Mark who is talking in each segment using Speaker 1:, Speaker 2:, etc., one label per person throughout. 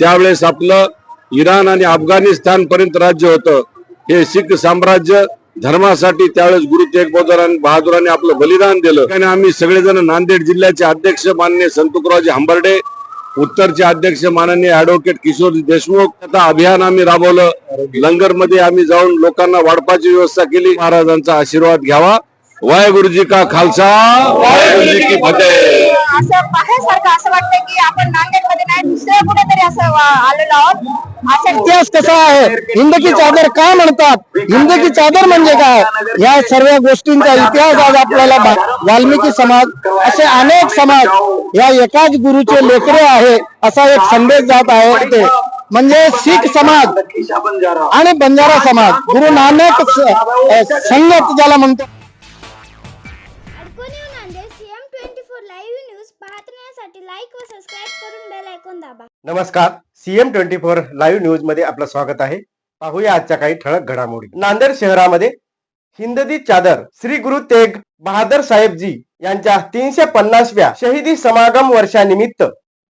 Speaker 1: त्यावेळेस आपलं इराण आणि अफगाणिस्तान पर्यंत राज्य होतं. हे शीख साम्राज्य धर्मासाठी त्यावेळेस गुरु तेग बहादुरांनी बहादुरांनी आपलं बलिदान दिलं. आणि आम्ही सगळेजण नांदेड जिल्ह्याचे अध्यक्ष माननीय संतुकरावजी हंबर्डे उत्तरचे अध्यक्ष माननीय ऍडव्होकेट किशोर देशमुख. आता अभियान आम्ही राबवलं. लंगरमध्ये आम्ही जाऊन लोकांना वाढपाची व्यवस्था केली. महाराजांचा आशीर्वाद घ्यावा. वाहेगुरुजी का खालसा? वाहेगुरुजी की फतेह.
Speaker 2: असं बाहेरसारखं असं वाटतं की आपण नांदेडमध्ये नाही दुसऱ्या कुठेतरी असं आलेलो आहोत. असं
Speaker 3: इतिहास कसा आहे? हिंद की चादर का म्हणतात? हिंद की चादर म्हणजे काय? या सर्व गोष्टींचा इतिहास आज आपल्याला वाल्मिकी समाज असे अनेक समाज या एकाच गुरुचे लेकरे आहे असा एक संदेश जात आहे ते म्हणजे शीख समाज आणि बंजारा समाज गुरु नानक संगत ज्याला म्हणतो
Speaker 4: लाईक व सबस्क्राईब करून बेल आयकॉन दाबा.
Speaker 5: नमस्कार. सीएम ट्वेंटी फोर लाईव्ह न्यूजमध्ये आपलं स्वागत आहे. पाहूया आजच्या काही ठळक घडामोडी. नांदेड शहरामध्ये हिंददी चादर श्री गुरु तेग बहादर साहेबजी यांच्या तीनशे पन्नासव्या शहीदी समागम वर्षानिमित्त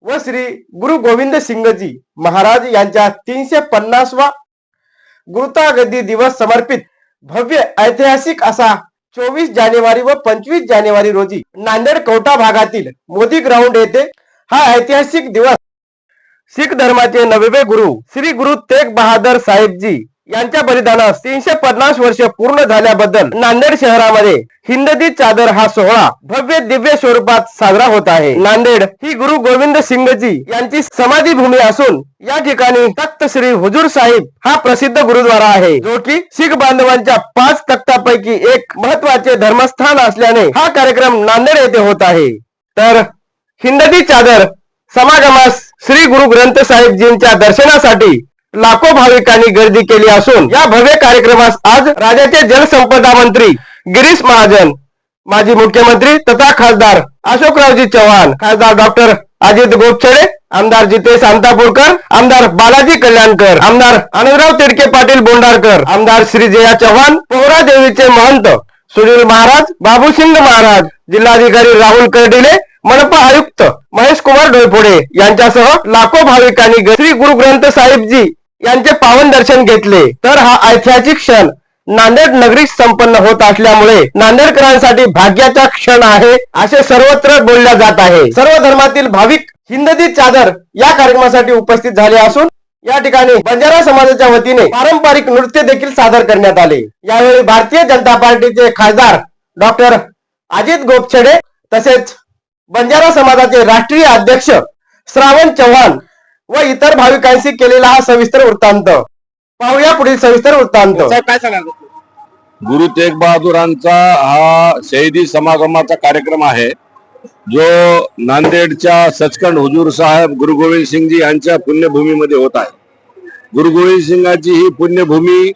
Speaker 5: व श्री गुरु गोविंद सिंगजी महाराज यांच्या तीनशे पन्नासवा गुरुतागदी दिवस समर्पित भव्य ऐतिहासिक असा चोवीस जानेवारी व पंचवीस जानेवारी रोजी नांदेड कवठा भागातील मोदी ग्राउंड येथे हा ऐतिहासिक दिवस शीख धर्माचे नववे गुरु श्री गुरु तेग बहादर साहेबजी यांच्या बलिदानास तीनशे पन्नास वर्ष पूर्ण झाल्याबद्दल नांदेड शहरामध्ये हिंददी चादर हा सोहळा भव्य दिव्य स्वरूपात साजरा होत आहे. नांदेड ही गुरु गोविंद सिंगजी यांची समाधी भूमी असून या ठिकाणी तख्त श्री हुजूर साहिब हा प्रसिद्ध गुरुद्वारा आहे जो की शीख बांधवांच्या पाच तख्तापैकी एक महत्त्वाचे धर्मस्थान असल्याने हा कार्यक्रम नांदेड येथे होत आहे. तर हिंददी चादर समागमास श्री गुरु ग्रंथ साहेबजींच्या दर्शनासाठी लाखो भाविकांनी गर्दी केली असून या भव्य कार्यक्रमास आज राज्याचे जलसंपदा मंत्री गिरीश महाजन माजी मुख्यमंत्री तथा खासदार अशोकरावजी चव्हाण खासदार डॉक्टर अजित गोपछडे आमदार जितेश अंतापूरकर आमदार बालाजी कल्याणकर आमदार अनुराव तिडके पाटील बोंडारकर आमदार श्री जया चव्हाण पोहरा देवीचे महंत सुनील महाराज बाबूसिंग महाराज जिल्हाधिकारी राहुल कर्डिले मनपा आयुक्त महेश कुमार डोयफोडे यांच्यासह लाखो भाविकांनी श्री गुरु ग्रंथ साहिबजी यांचे पावन दर्शन घेतले. तर हा ऐतिहासिक क्षण नांदेड नगरीत संपन्न होत असल्यामुळे नांदेडकरांसाठी भाग्याचा क्षण आहे असे सर्वत्र बोलल्या जात आहे. सर्व धर्मातील भाविक हिंददी चादर या कार्यक्रमासाठी उपस्थित झाले असून या ठिकाणी बंजारा समाजाच्या वतीने पारंपरिक नृत्य देखील सादर करण्यात आले. यावेळी भारतीय जनता पार्टीचे खासदार डॉक्टर अजित गोपछडे तसेच बंजारा समाजाचे राष्ट्रीय अध्यक्ष श्रावण चव्हाण व इतर भाविकांशी केलेला हा सविस्तर वृत्तांत. पाहूया पुढील सविस्तर वृत्तांत.
Speaker 3: काय सांगाल?
Speaker 1: गुरु तेग बहादुरांचा हा शहीदी समागमाचा कार्यक्रम आहे जो नांदेडच्या सचखंड हुजूर साहेब गुरु गोविंद सिंगजी यांच्या पुण्यभूमीमध्ये होत आहे. गुरु गोविंद सिंगाची ही पुण्यभूमी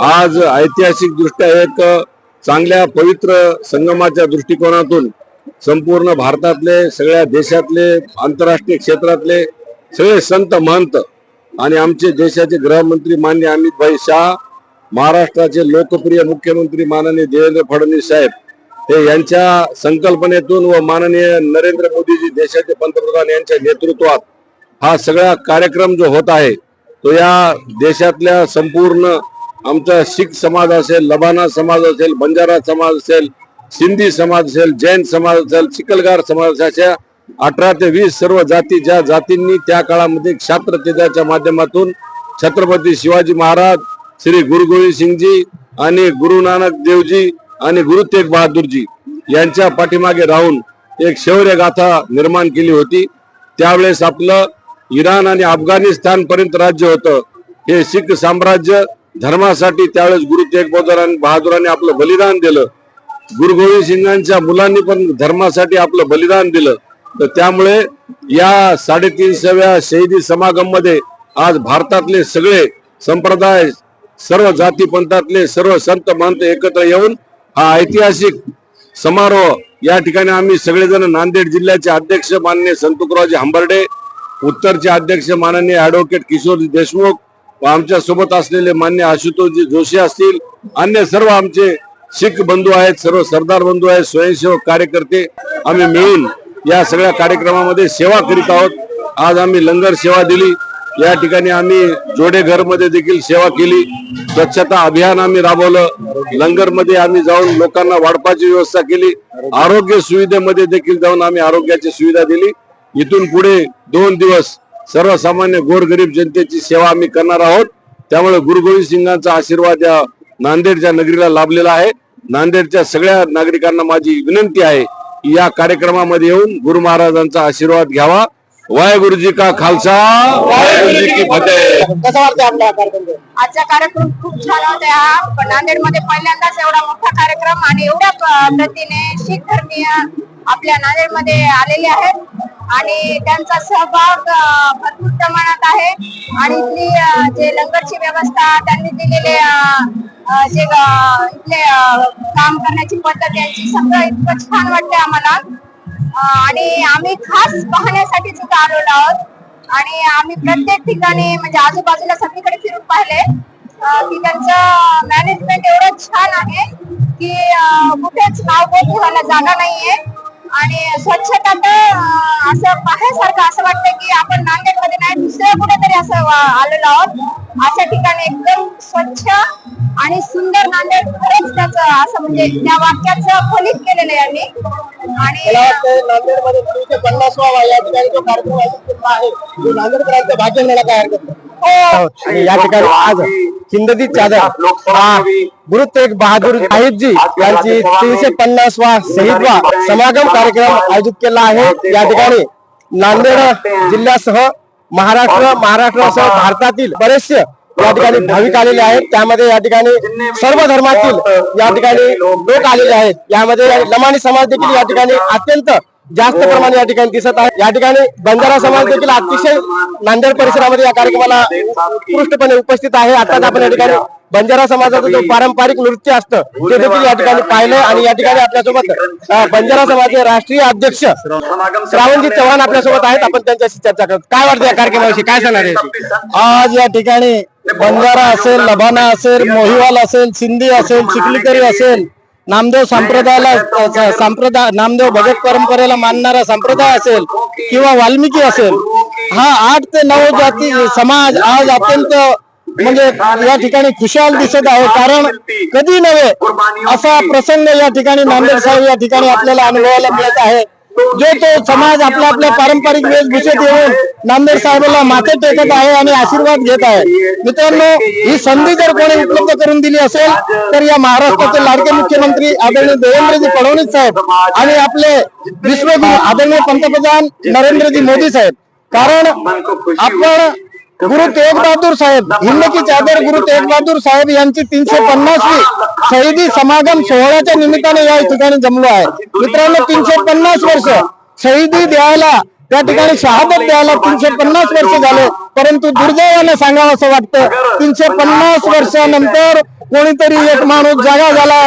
Speaker 1: आज ऐतिहासिक दृष्ट्या एक चांगल्या पवित्र संगमाच्या दृष्टिकोनातून संपूर्ण भारतातले सगळ्या देशातले आंतरराष्ट्रीय क्षेत्रातले सगळे संत महंत आणि आमचे देशाचे गृहमंत्री मान्य अमित भाई शाह महाराष्ट्राचे लोकप्रिय मुख्यमंत्री माननीय देवेंद्र फडणवीस साहेब हे यांच्या संकल्पनेतून व माननीय नरेंद्र मोदीजी देशाचे पंतप्रधान यांच्या नेतृत्वात हा सगळा कार्यक्रम जो होत आहे तो या देशातल्या संपूर्ण आमचा शीख समाज असेल लबाना समाज असेल बंजारा समाज असेल सिंधी समाज असेल जैन समाज असेल चिखलगार समाज अशा अठरा ते वीस सर्व जाती ज्या जातींनी त्या काळामध्ये क्षात्रतेजाच्या माध्यमातून छत्रपती शिवाजी महाराज श्री गुरु गोविंद सिंगजी आणि गुरु नानक देवजी आणि गुरु तेग बहादूरजी यांच्या पाठीमागे राहून एक शौर्य गाथा निर्माण केली होती. त्यावेळेस आपलं इराण आणि अफगाणिस्तान पर्यंत राज्य होतं. हे शीख साम्राज्य धर्मासाठी त्यावेळेस गुरु तेग बहादुरांनी बहादुरांनी आपलं बलिदान दिलं. गुरु गोविंद सिंगांच्या मुलांनी पण धर्मासाठी आपलं बलिदान दिलं. तर त्यामुळे या साडेतीनशेव्या शहीदी समागममध्ये आज भारतातले सगळे संप्रदाय सर्व जाती पंथातले सर्व संत महंत एकत्र येऊन हा ऐतिहासिक समारोह या ठिकाणी आम्ही सगळेजण नांदेड जिल्ह्याचे अध्यक्ष माननीय संतुकरावजी हंबर्डे उत्तरचे अध्यक्ष माननीय ऍडव्होकेट किशोर देशमुख व आमच्यासोबत असलेले मान्य आशुतोषजी जोशी असतील. अन्य सर्व आमचे शीख बंधू आहेत सर्व सरदार बंधू आहेत स्वयंसेवक कार्यकर्ते आम्ही मिळून या सगळ्या कार्यक्रमामध्ये सेवा करीत आहोत. आज आम्ही लंगर सेवा दिली. या ठिकाणी आम्ही जोडे घरमध्ये देखील सेवा केली. स्वच्छता अभियान आम्ही राबवलं. लंगरमध्ये आम्ही जाऊन लोकांना वाढपाची व्यवस्था केली. आरोग्य सुविधेमध्ये देखील जाऊन आम्ही आरोग्याची सुविधा दिली. इथून पुढे दोन दिवस सर्वसामान्य गोरगरीब जनतेची सेवा आम्ही करणार आहोत. त्यामुळे गुरु गोविंद सिंगांचा आशीर्वाद या नांदेडच्या नगरीला लाभलेला आहे. नांदेडच्या सगळ्या नागरिकांना माझी विनंती आहे. या कार्यक्रमामध्ये येऊन गुरु महाराजांचा आशीर्वाद घ्यावा. वाहेगुरुजी का खालसा? वाहेगुरुजी की फतेह.
Speaker 3: कसं वाटतं आपला हा कार्यक्रम
Speaker 2: आजचा कार्यक्रम खूप छान होता हा. पण नांदेडमध्ये पहिल्यांदाच एवढा मोठा कार्यक्रम आणि एवढ्या पद्धतीने शीख धर्मीय आपल्या नांदेडमध्ये आलेले आहेत. आणि त्यांचा सहभाग भरपूर प्रमाणात आहे. आणि इथली जे लंगरची व्यवस्था त्यांनी दिलेले जे इथले काम करण्याची पद्धत यांची सगळं इतकं छान वाटते आम्हाला. आणि आम्ही खास पाहण्यासाठी सुद्धा आलेलो आहोत. आणि आम्ही प्रत्येक ठिकाणी म्हणजे आजूबाजूला सगळीकडे फिरून पाहिले. की त्यांचं मॅनेजमेंट एवढं छान आहे की कुठेच नाव बोट ठेवायला जागा नाहीये. आणि स्वच्छता तर असं पाहण्यासारखं असं वाटतं की आपण नांदेडमध्ये नाही दुसऱ्या कुठेतरी असं वा- आलेलो आहोत. अशा ठिकाणी एकदम स्वच्छ आणि सुंदर नांदेड खरंच त्याचं असं म्हणजे त्या वाक्याचं फलित केलेलं आहे यांनी आणि
Speaker 3: नांदेडमध्ये तीनशे पन्नासवा या ठिकाणी जो कार्यक्रम आहे तो नांदेडकरांचं भाग्य म्हणायला काय हरकत
Speaker 2: हो.
Speaker 5: या ठिकाणी आज हिंददी चादर. हा. गुरु तेग बहादूर साहिबजी यांची तीनशे पन्नासवा शहीदवा समागम कार्यक्रम आयोजित केला आहे. या ठिकाणी नांदेड जिल्ह्यासह महाराष्ट्र महाराष्ट्रासह भारतातील बरेचसे या ठिकाणी भाविक आलेले आहेत. त्यामध्ये या ठिकाणी सर्व धर्मातील या ठिकाणी लोक आलेले आहेत. यामध्ये लमाणी समाज देखील या ठिकाणी अत्यंत जास्त प्रमाणे या ठिकाणी दिसत आहे. या ठिकाणी बंजारा समाज देखील अतिशय नांदेड परिसरामध्ये या कार्यक्रमाला उत्कृष्टपणे उपस्थित आहे. आता आपण या ठिकाणी बंजारा समाजाचं जो पारंपरिक नृत्य असतं ते देखील या ठिकाणी पाहिलं आणि या ठिकाणी आपल्यासोबत बंजारा समाजाचे राष्ट्रीय अध्यक्ष श्रावणजी चव्हाण आपल्यासोबत आहेत. आपण त्यांच्याशी चर्चा करतो काय वाटतं या कार्यक्रमाविषयी? काय सांगणार आहे?
Speaker 3: आज या ठिकाणी बंजारा असेल लबाना असेल मोहिवाल असेल सिंधी असेल चिखलीकरी असेल नामदेव संप्रदायाला संप्रदाय नामदेव भगत परंपरेला मानणारा संप्रदाय असेल किंवा वाल्मिकी असेल हा आठ ते नऊ जाती समाज आज अत्यंत म्हणजे या ठिकाणी खुशाल दिसत आहे. कारण कधी नव्हे असा प्रसंग या ठिकाणी नांदेड साहेब या ठिकाणी आपल्याला अनुभवायला मिळत आहे. जो तो समाज आपल्या आपल्या पारंपरिक वेशभूषेत येऊन नांदेड साहेबाला माथे टेकत आहे आणि आशीर्वाद घेत आहे. मित्रांनो ही संधी जर कोणी उपलब्ध करून दिली असेल तर या महाराष्ट्राचे लाडके मुख्यमंत्री आदरणीय देवेंद्रजी फडणवीस साहेब आणि आपले विश्वगुरु आदरणीय पंतप्रधान नरेंद्रजी मोदी साहेब. कारण आपण गुरु तेग बहादूर साहेब हिंद की चादर गुरु तेग बहादूर साहेब यांची तीनशे पन्नासवी शहीदी समागम सोहळ्याच्या निमित्ताने या ठिकाणी जमलो आहे. मित्रांनो तीनशे पन्नास वर्ष शहीदी द्यायला त्या ठिकाणी शहादत द्यायला तीनशे पन्नास वर्ष झाले परंतु दुर्दैवाने सांगावं असं वाटतं तीनशे पन्नास वर्षानंतर कोणीतरी एक माणूस जागा झाला.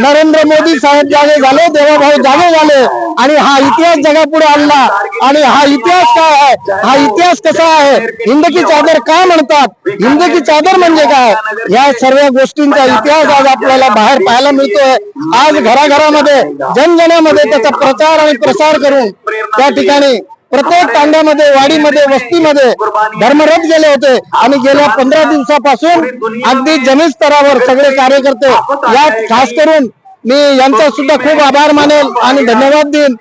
Speaker 3: नरेंद्र मोदी साहेब जागे झाले देवाभाऊ जागे झाले. आणि हा इतिहास जगापुढे आणला. आणि हा इतिहास काय आहे? हा इतिहास कसा आहे? हिंद की चादर का म्हणतात? हिंद की चादर म्हणजे काय? या सर्व गोष्टींचा इतिहास आज आपल्याला बाहेर पाहायला मिळतोय. आज घराघरामध्ये जनजनामध्ये त्याचा प्रचार आणि प्रसार करून त्या ठिकाणी प्रत्येक तांड्यामध्ये वाडीमध्ये वस्तीमध्ये धर्मरथ गेले होते. आणि गेल्या पंधरा दिवसापासून अगदी जमीन स्तरावर सगळे कार्यकर्ते यात खास करून मी यांचा सुद्धा खूप आभार मानेल आणि धन्यवाद देईन.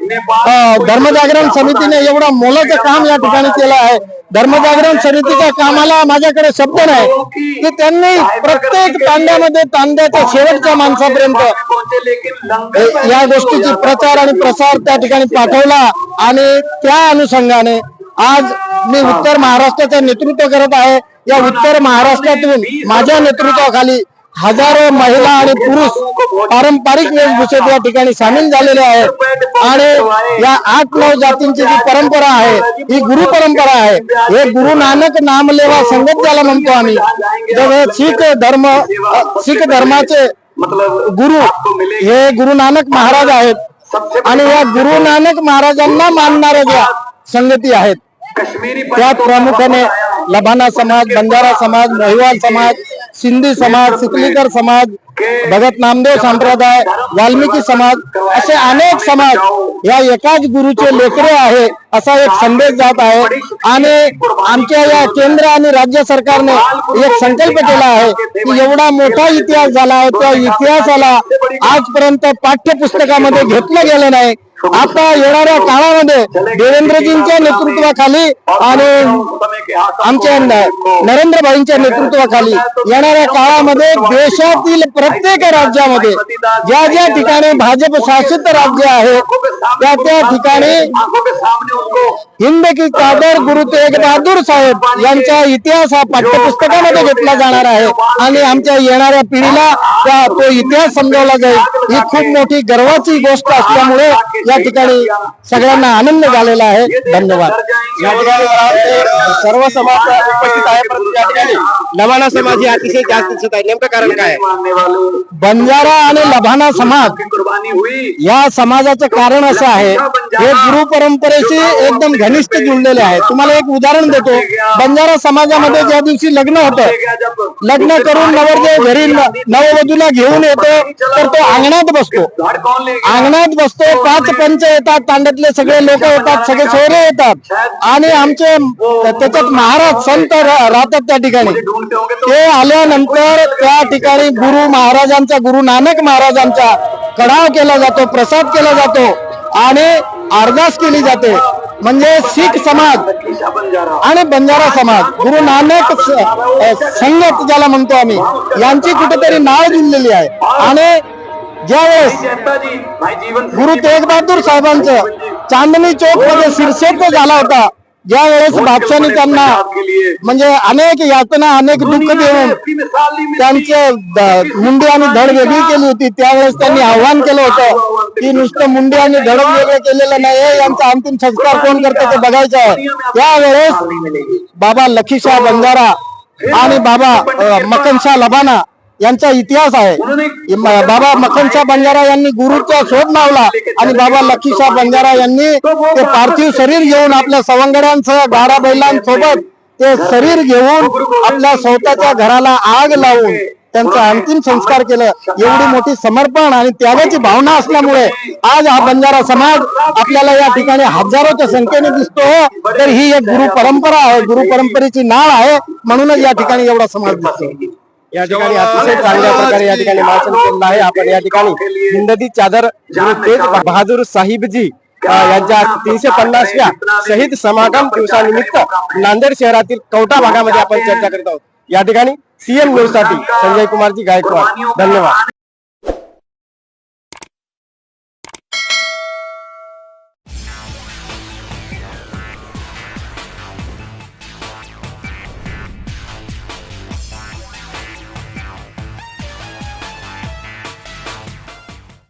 Speaker 3: धर्मजागरण समितीने एवढं मोलाचं काम या ठिकाणी केलं आहे. धर्मजागरण समितीच्या कामाला माझ्याकडे शब्द नाही. की त्यांनी प्रत्येक तांड्यामध्ये तांड्याच्या शेवटच्या माणसापर्यंत या गोष्टीची प्रचार आणि प्रसार त्या ठिकाणी पाठवला. आणि त्या अनुषंगाने आज मी उत्तर महाराष्ट्राचं नेतृत्व करत आहे. या उत्तर महाराष्ट्रातून माझ्या नेतृत्वाखाली हजारो महिला आणि पुरुष पारंपरिक वेशभूषेत या ठिकाणी सामील झालेले आहेत. आणि या आठ नऊ जातींची जी परंपरा आहे ही गुरु परंपरा आहे. हे गुरु नानक नामलेवा संगत ज्याला म्हणतो आम्ही तर हे शीख धर्म शीख धर्माचे गुरु हे गुरु नानक महाराज आहेत. आणि या गुरु नानक महाराजांना मानणाऱ्या ज्या संगती आहेत त्यात प्रामुख्याने लबाना समाज बंजारा समाज महिवाल समाज सिंधी समाज सिकलीकर समाज भगत नामदेव संप्रदाय वाल्मिकी समाज असे अनेक समाज या एकाच गुरुचे लेकरे आहे असा एक संदेश जात आहे. आणि आमच्या या केंद्र आणि राज्य सरकारने एक संकल्प केला आहे की एवढा मोठा इतिहास झाला आहे. त्या इतिहासाला आजपर्यंत पाठ्यपुस्तकामध्ये घेतलं गेलं नाही. आता येणाऱ्या काळामध्ये देवेंद्रजींच्या नेतृत्वाखाली आणि आमच्या नरेंद्र भाईंच्या नेतृत्वाखाली येणाऱ्या काळामध्ये देशातील प्रत्येक राज्यामध्ये ज्या ज्या ठिकाणी भाजप शासित राज्य आहे त्या त्या ठिकाणी हिंद की चादर गुरु तेग बहादूर साहेब यांचा इतिहास हा पाठ्यपुस्तकामध्ये घेतला जाणार आहे. आणि आमच्या येणाऱ्या पिढीला त्या तो इतिहास समजावला जाईल. ही खूप मोठी गर्वाची गोष्ट असल्यामुळे या ठिकाणी सगळ्यांना आनंद झालेला आहे. धन्यवाद.
Speaker 5: या ठिकाणी सर्व समाज उपस्थित आहे. परंतु या ठिकाणी लवाना समाज ही अतिशय जास्त दिसत आहे. नेमकं कारण काय आहे?
Speaker 3: बंजारा आणि लभाना समाज या समाजाचं कारण असं आहे हे गुरु परंपरेशी एकदम घनिष्ठ जुळलेले आहे. तुम्हाला एक उदाहरण देतो. बंजारा समाजामध्ये ज्या दिवशी लग्न होतं लग्न करून नवरदेव घरी न- नववधूला घेऊन येतो तर तो अंगणात बसतो. अंगणात बसतो पाच पंच येतात तांड्यातले सगळे लोक येतात सगळे सोयरे येतात. आणि आमचे त्याच्यात महाराज संत रा- राहतात त्या ठिकाणी. ते आल्यानंतर त्या ठिकाणी गुरु महाराजांचा गुरु नानक महाराजांचा कढाव केला जातो प्रसाद केला जातो आणि अरदास केली जाते. म्हणजे शीख समाज आणि बंजारा समाज गुरु नानक संगत ज्याला म्हणतो आम्ही यांची कुठेतरी नाव दिलेली आहे. आणि ज्यावेळेस गुरु तेग बहादूर साहेबांचं चांदणी चौकमध्ये शीर्षक झाला होता ज्या वेळेस बादशाने त्यांना म्हणजे अनेक यातना अनेक दुःख देऊन त्यांचे मुंडी आणि धड वेगळी केली होती. त्यावेळेस त्यांनी आव्हान केलं होतं की नुसतं मुंडी आणि धड वेगळं केलेलं नाही यांचा अंतिम संस्कार कोण करते ते बघायचं आहे. त्यावेळेस बाबा लखीशाह बंजारा आणि बाबा मकनशाह लबाना यांचा इतिहास आहे. बाबा मखनशाह बंजारा यांनी गुरुचा शोध लावला आणि बाबा लखीशाह बंजारा यांनी ते पार्थिव शरीर घेऊन आपल्या सवंगड्यांसह बारा बैलांसोबत ते शरीर घेऊन आपल्या स्वतःच्या घराला आग लावून त्यांचा अंतिम संस्कार केलं. एवढी मोठी समर्पण आणि त्यागाची भावना असल्यामुळे आज हा बंजारा समाज आपल्याला या ठिकाणी हजारोच्या संख्येने दिसतो तर ही एक गुरु परंपरा आहे गुरु परंपरेची नाळ आहे म्हणूनच या ठिकाणी एवढा समाज दिसतो
Speaker 5: या ठिकाणी अतिशय चांगल्या प्रकारे या ठिकाणी भाषण केलेलं आहे. आपण या ठिकाणी हिंददी चादर तेज बहादूर साहिबजी यांच्या तीनशे पन्नासव्या शहीद समागम दिवसानिमित्त नांदेड शहरातील कवठा भागामध्ये आपण चर्चा करत आहोत. या ठिकाणी सीएम न्यूजसाठी संजय कुमारजी गायकवाड. धन्यवाद.